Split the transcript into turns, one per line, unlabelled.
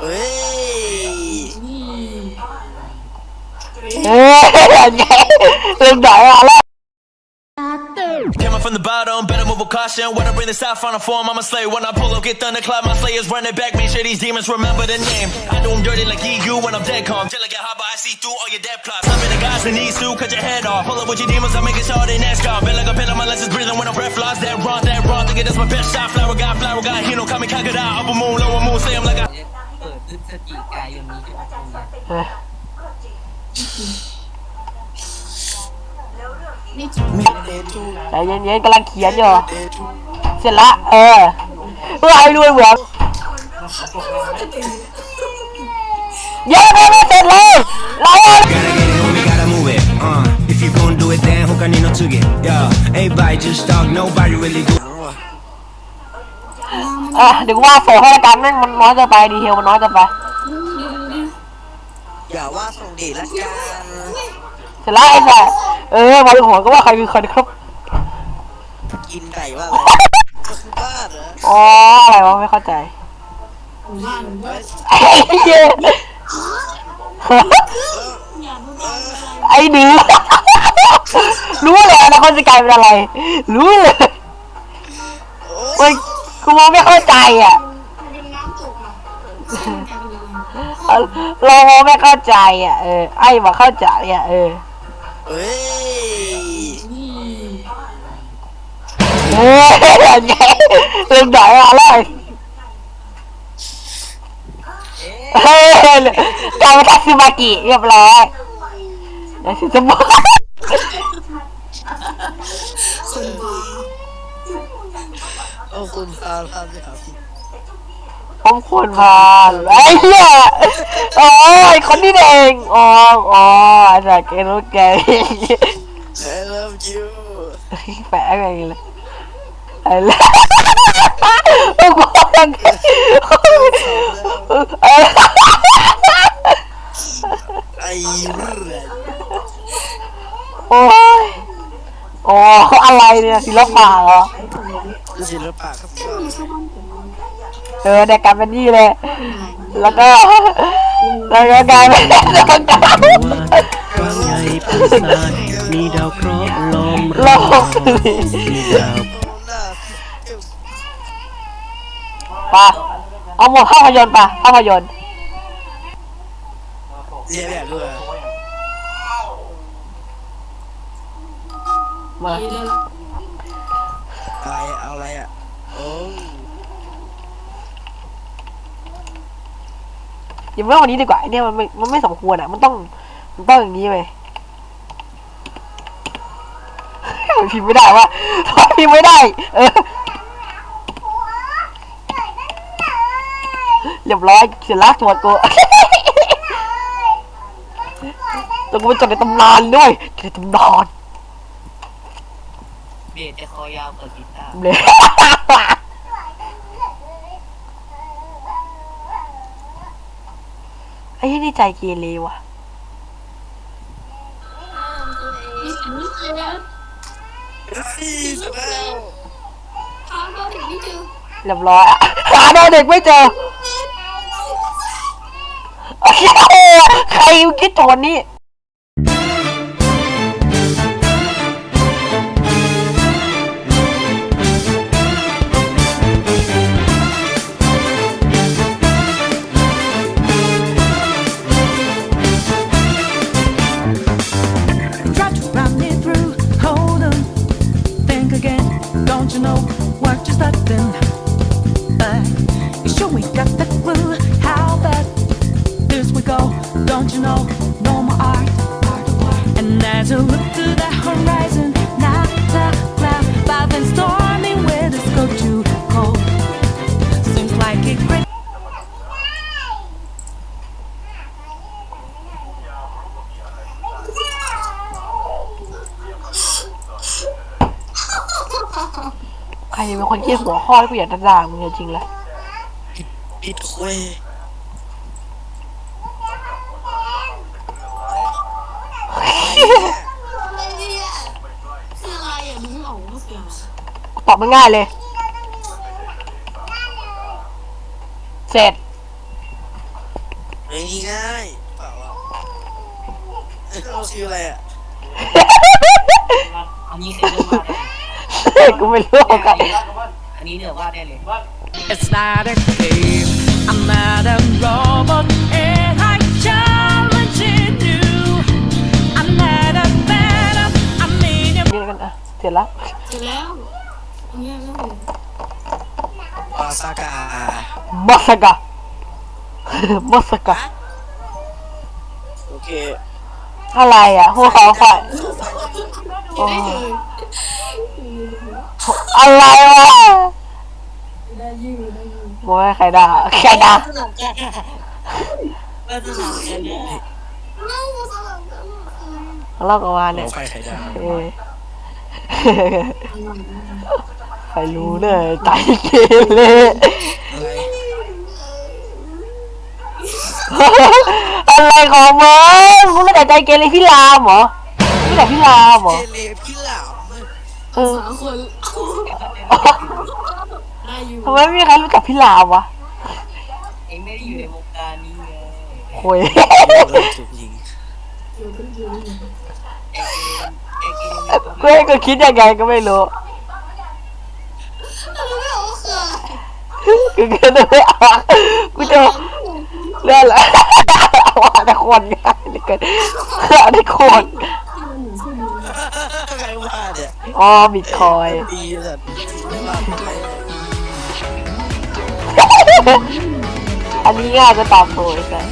เฮ้ย
เอ้ยไงเรื่องไหนอะแล้ว
Came up from the bottom, better move with caution. When I bring this out front of form, I'm a slave. When I pull up, get thunderclap, my slayers running back. Make sure these demons remember the name. I do them dirty like EU when I'm dead calm. Till I get hot, but I see through all your dead plots. I'm in the guys that needs to cut your head off. Pull up with your demons, I'm making sure they next gone. Feel like a pin on my lessons, breathing when I'm breath lost. That wrong, that wrong, thinking that's my best shot. Flower guy, flower guy, he don't call me conquered out. Upper moon, lower moon, say I'm like a
เปิด พฤศจิกายนนี้จะมาทำอร
เฮ้ยนี่จริงเย็นๆกำลังเขียนอยู่ เสร็จละ เออเพื่อให้รวยเหมือนเย้ไม่เสร็จเลยเรา
If you gon' do it, then who can you not to get? Yeah, everybody just talk, nobody really do.
อะเดี๋ยวว่าส่งให้ละกันนั่นมันน้อยจะไปดีเทลมันน้อยจะไป
อย่าว่าส่งดีละกัน
เสร็จแล้วไอ้แม่เออมาดูหัวก็ว่าใครคือใครครับ
กินไก่ว่าอะไรบ้าเหรอ
อ๋ออะไรวะไม่เข้าใจไอ้เหี้ยไอ้หนูรู้เลยอนะคนจะกลายเป็นอะไร รู้เลยเฮ้ย กูมองไม่เข้าใจอะเรามองไม่เข้าใจอะเออไอ้มาเข้าใจอะเออ
เฮ้ย
เฮ้ยไงเรื่องไหนอะไรเฮ้ยกลายเป็นทักซิมากิเรียบร้อยเดี๋ยวฉันจะบอก
โอ้คุณพาพาไปหาพี่
ผมควรพาไอ้เหี้ยโอ้ยคนนี้เองอ๋ออ๋ออาจารย์เกรู้แก
เฮ้ย love you
แปะอะไรอย่างเงี้ยเลยไอ้เล่โอ้โหยังเออ
ไอ้เรื่อง
โอ้ยโอ้อะไรเนี่ยศิลปะเหรอ
ศิลปะครับ
เออเด็กกลายเป็นนี่เลย แล้วก็ แล้วก็กลายเป็นแล้วก็กลายเป็น
กว้างใหญ่ไพศาลมีดาวเคราะห์ล้อม
โล
รอบ
ก
มีดาว
หน้า
ปะเอาหมดภาพยนตร์ปะภาพยนตร์
เรียนแบบด้วย
มา
อะไรเอาอะไรอะโอ้
อย่าไม่เอาวันนี้ดีกว่าไอ้เนี่ยมันไม่มันไม่สมควรอะ มันต้องมันต้องอย่างนี้ไปมันพิมพ์ไม่ได้วะพิมพ์ไม่ได้ เออเรียบร้อยเสร็จแล้วจวดกูตัวกูไปจดในตำนานด้วยจดในตำนาน
เบสจะคอยาวกว่ากีตาร์
เลยไอ้ที่นี่ใจเกเรว่ะเรียบร้อยอะหาโดนเด็กไม่เจอ ใครคิดโจทย์นี้
Don't you know what you're starting? But you sure we got the clue. How bad this we go? Don't you know? No more art. And as you look to the horizon,
ใครเป็นคนคิดหัวข้อที่กูอยากจะด่ามึงจริงๆเลย
ปิดคุย
ตอบมันง่ายเลย เสร็จ
เฮ้ยนี่ง่ายเปล่าวะเอาชื่ออะไรอะ
อันนี้คือเรื่องว่าได้
กูไม่รู้กัน
อันนี้เดี๋ยวว่าได้เลย
It's not a game. I'm not a robot, and I challenging you. I'm not a phantom. I'm in your
นี่กันอะเสร็จแล้ว
วาซากา
มาสกะมาสกะ
โอเค
อะไรอะหัวเขาไฟ อ้อะไรวะโอ้ยใครด่าใครด่า
สนุกกันเออสนุกกันเนี่ย
เล่ากันมาเนี่ย
ใครใครได้
เออใครรู้เนี่ยใจเกเร
อะไร
อะไรของมึงมึงไม่แต่ใจเกเรพี่รามเหรอ แต่พี่รามเหรอ
เจเลพี่เหล่า
เออทำไมไม่มีใครรู้จักพี่รามวะ
เองไม่ได้อยู่ในวงการนี้ไง
โคุย
ถูกยิง
เองเองเองเอง
กูก็คิดยังไงก็ไม่รู้กูก็นึกไม่ออกกูจะเรื่องอะไรว่าแต่คนง่ายเหลือเกินอันนี้คน
ใครว่าเนี่ย
อ๋อบิตคอย
ดีสัตว์ไม่ว่าใคร
อันนี้ง่ายก็ตามโพยกัน